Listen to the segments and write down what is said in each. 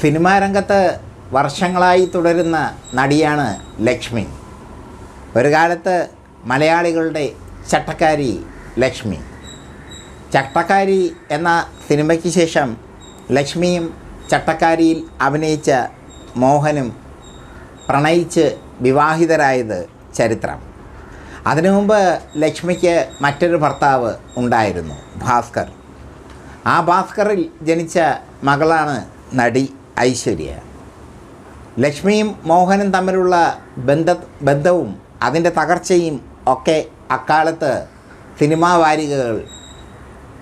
Cinema രംഗത്ത് വർഷങ്ങളായി തുടരുന്ന നടിയാണ് ലക്ഷ്മി. ഒരു കാലത്ത് മലയാളികളുടെ ചട്ടക്കാരി ലക്ഷ്മി. ചട്ടക്കാരി എന്ന സിനിമയ്ക്ക് ശേഷം ലക്ഷ്മിയും ചട്ടക്കാരിയിൽ അഭിനയിച്ച മോഹനും പ്രണയിച്ച് വിവാഹിതരായത് ചരിത്രം. അതിനു മുമ്പ് ലക്ഷ്മിക്ക് മറ്റൊരു ഭർത്താവ് ഉണ്ടായിരുന്നു ഭാസ്കർ. ആ ഭാസ്കറിൽ ജനിച്ച മകളാണ് നടി. ഐശ്വര്യ. ലക്ഷ്മിയും മോഹനും തമ്മിലുള്ള ബന്ധ ബന്ധവും അതിന്റെ തകർച്ചയും ഒക്കെ അക്കാലത്ത് സിനിമാ വാരികകൾ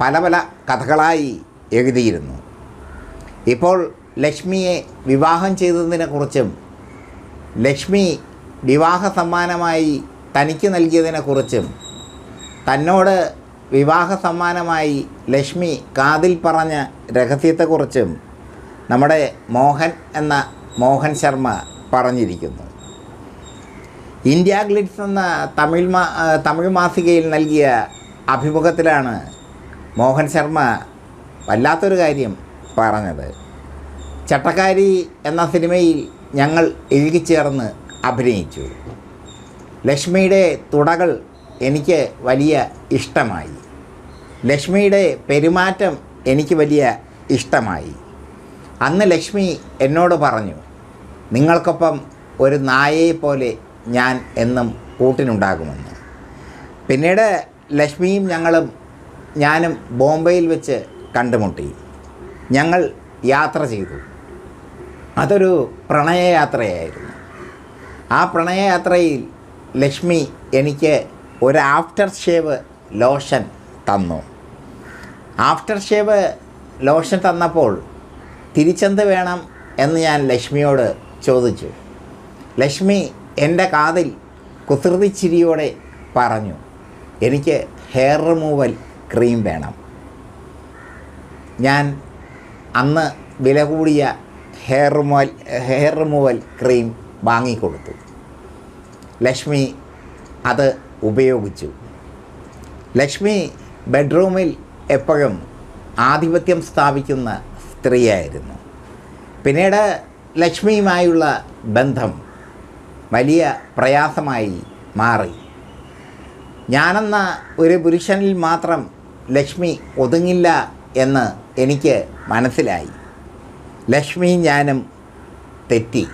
പല പല കഥകളായി എഴുതിയിരുന്നു. ഇപ്പോൾ ലക്ഷ്മിയെ വിവാഹം ചെയ്തതിനെക്കുറിച്ചും ലക്ഷ്മി വിവാഹ സമ്മാനമായി തനിക്ക് നൽകിയതിനെക്കുറിച്ചും തന്നോട് വിവാഹ സമ്മാനമായി ലക്ഷ്മി കാതിൽ പറഞ്ഞ രഹസ്യത്തെക്കുറിച്ചും നമ്മുടെ മോഹൻ എന്ന മോഹൻ ശർമ്മ പറഞ്ഞിരിക്കുന്നു. ഇന്ത്യ ഗ്ലിറ്റ്സ് എന്ന തമിഴ് മാ തമിഴ് മാസികയിൽ നൽകിയ അഭിമുഖത്തിലാണ് മോഹൻ ശർമ്മ വല്ലാത്തൊരു കാര്യം പറഞ്ഞത്. ചട്ടക്കാരി എന്ന സിനിമയിൽ ഞങ്ങൾ ഇഴുകിച്ചേർന്ന് അഭിനയിച്ചു. ലക്ഷ്മിയുടെ തുടകൾ എനിക്ക് വലിയ ഇഷ്ടമായി. ലക്ഷ്മിയുടെ പെരുമാറ്റം എനിക്ക് വലിയ ഇഷ്ടമായി. അന്ന് ലക്ഷ്മി എന്നോട് പറഞ്ഞു നിങ്ങൾക്കൊപ്പം ഒരു നായയെ പോലെ ഞാൻ എന്നും കൂട്ടിനുണ്ടാകുമെന്ന്. പിന്നീട് ലക്ഷ്മിയും ഞങ്ങളും ഞാനും ബോംബെയിൽ വെച്ച് കണ്ടുമുട്ടി. ഞങ്ങൾ യാത്ര ചെയ്തു. അതൊരു പ്രണയയാത്രയായിരുന്നു. ആ പ്രണയയാത്രയിൽ ലക്ഷ്മി എനിക്ക് ഒരു ആഫ്റ്റർ ഷേവ് ലോഷൻ തന്നു. ആഫ്റ്റർ ഷേവ് ലോഷൻ തന്നപ്പോൾ തിരിച്ചെന്ത് വേണം എന്ന് ഞാൻ ലക്ഷ്മിയോട് ചോദിച്ചു. ലക്ഷ്മി എന്റെ കാതിൽ കുസൃതിച്ചിരിയോടെ പറഞ്ഞു എനിക്ക് ഹെയർ റിമൂവൽ ക്രീം വേണം. ഞാൻ അന്ന് വില കൂടിയ hair removal hair removal cream വാങ്ങിക്കൊടുത്തു. Lakshmi അത് ഉപയോഗിച്ചു. ലക്ഷ്മി ബെഡ്റൂമിൽ എപ്പോഴും ആധിപത്യം സ്ഥാപിക്കുന്ന സ്ത്രീയായിരുന്നു. പിന്നീട് ലക്ഷ്മിയുമായുള്ള ബന്ധം വലിയ പ്രയാസമായി മാറി. ഞാനെന്ന ഒരു പുരുഷനിൽ മാത്രം ലക്ഷ്മി ഒതുങ്ങില്ല എന്ന് എനിക്ക് മനസ്സിലായി. ലക്ഷ്മി ഞാനും തെറ്റി.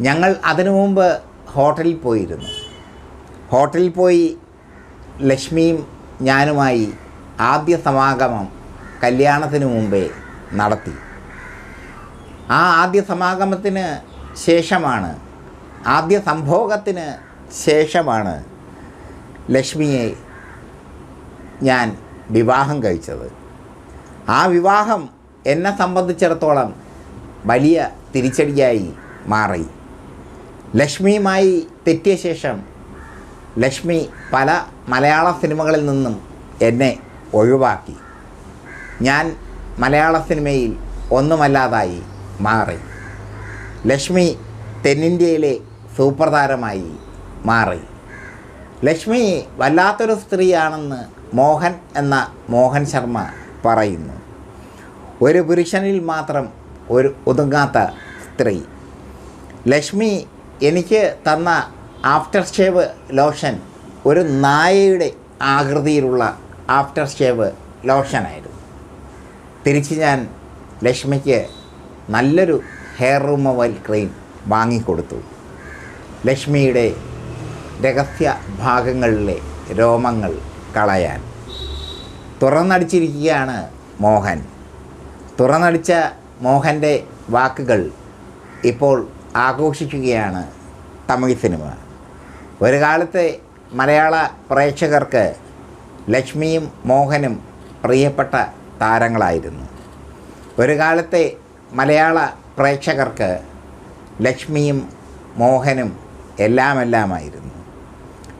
ഞങ്ങൾ അതിനു മുമ്പ് ഹോട്ടലിൽ പോയിരുന്നു. ഹോട്ടലിൽ പോയി ലക്ഷ്മിയും ഞാനുമായി ആദ്യ സമാഗമം കല്യാണത്തിന് മുമ്പേ നടത്തി. ആ ആദ്യ സമാഗമത്തിന് ശേഷമാണ് ആദ്യ സംഭോഗത്തിന് ശേഷമാണ് ലക്ഷ്മിയെ ഞാൻ വിവാഹം കഴിച്ചത്. ആ വിവാഹം എന്നെ സംബന്ധിച്ചിടത്തോളം വലിയ തിരിച്ചടിയായി മാറി. ലക്ഷ്മിയുമായി തെറ്റിയ ശേഷം ലക്ഷ്മി പല മലയാള സിനിമകളിൽ നിന്നും എന്നെ ഒഴിവാക്കി. ഞാൻ മലയാള സിനിമയിൽ ഒന്നുമല്ലാതായി മാറി. ലക്ഷ്മി തെന്നിന്ത്യയിലെ സൂപ്പർ താരമായി മാറി. ലക്ഷ്മി വല്ലാത്തൊരു സ്ത്രീയാണെന്ന് മോഹൻ എന്ന മോഹൻ ശർമ്മ പറയുന്നു. ഒരു പുരുഷനിൽ മാത്രം ഒരു ഒതുങ്ങാത്ത സ്ത്രീ. ലക്ഷ്മി എനിക്ക് തന്ന ആഫ്റ്റർ ഷേവ് ലോഷൻ ഒരു നായയുടെ ആകൃതിയിലുള്ള ആഫ്റ്റർ ഷേവ് ലോഷനായിരുന്നു. തിരിച്ച് ഞാൻ ലക്ഷ്മിക്ക് നല്ലൊരു ഹെയർ റിമൂവൽ ക്രീം വാങ്ങിക്കൊടുത്തു. ലക്ഷ്മിയുടെ രഹസ്യ ഭാഗങ്ങളിലെ രോമങ്ങൾ കളയാൻ. തുറന്നടിച്ചിരിക്കുകയാണ് മോഹൻ. തുറന്നടിച്ച മോഹന്റെ വാക്കുകൾ ഇപ്പോൾ ആഘോഷിക്കുകയാണ് തമിഴ് സിനിമ. ഒരു കാലത്തെ മലയാള പ്രേക്ഷകർക്ക് ലക്ഷ്മിയും മോഹനും പ്രിയപ്പെട്ട താരങ്ങളായിരുന്നു. ഒരു കാലത്തെ മലയാള പ്രേക്ഷകർക്ക് ലക്ഷ്മിയും മോഹനും എല്ലാമെല്ലാമായിരുന്നു.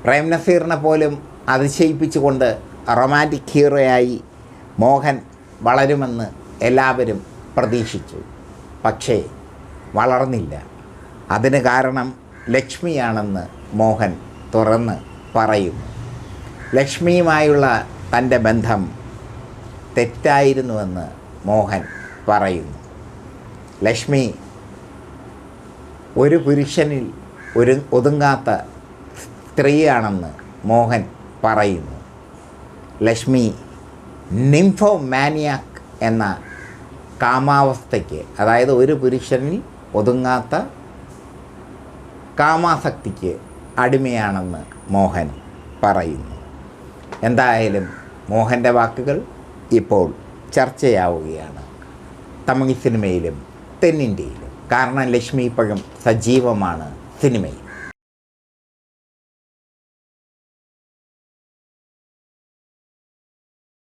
പ്രേം നസീറിനെ പോലും അതിശയിപ്പിച്ചുകൊണ്ട് റൊമാന്റിക് ഹീറോയായി മോഹൻ വളരുമെന്ന് എല്ലാവരും പ്രതീക്ഷിച്ചു. പക്ഷേ വളർന്നില്ല. അതിന് കാരണം ലക്ഷ്മിയാണെന്ന് മോഹൻ തുറന്ന് പറയുന്നു. ലക്ഷ്മിയുമായുള്ള തന്റെ ബന്ധം തെറ്റായിരുന്നുവെന്ന് മോഹൻ പറയുന്നു. ലക്ഷ്മി ഒരു പുരുഷനിൽ ഒരു ഒതുങ്ങാത്ത സ്ത്രീയാണെന്ന് മോഹൻ പറയുന്നു. ലക്ഷ്മി നിംഫോ മാനിയാക് എന്ന കാമാവസ്ഥയ്ക്ക് അതായത് ഒരു പുരുഷനിൽ ഒതുങ്ങാത്ത കാമാസക്തിക്ക് അടിമയാണെന്ന് മോഹൻ പറയുന്നു. എന്തായാലും മോഹന്റെ വാക്കുകൾ ഇപ്പോൾ ചർച്ചയാവുകയാണ്. തമിഴ് സിനിമയിലും തെന്നിന്ത്യയിലും. കാരണം ലക്ഷ്മി ഇപ്പോഴും സജീവമാണ് സിനിമയിൽ.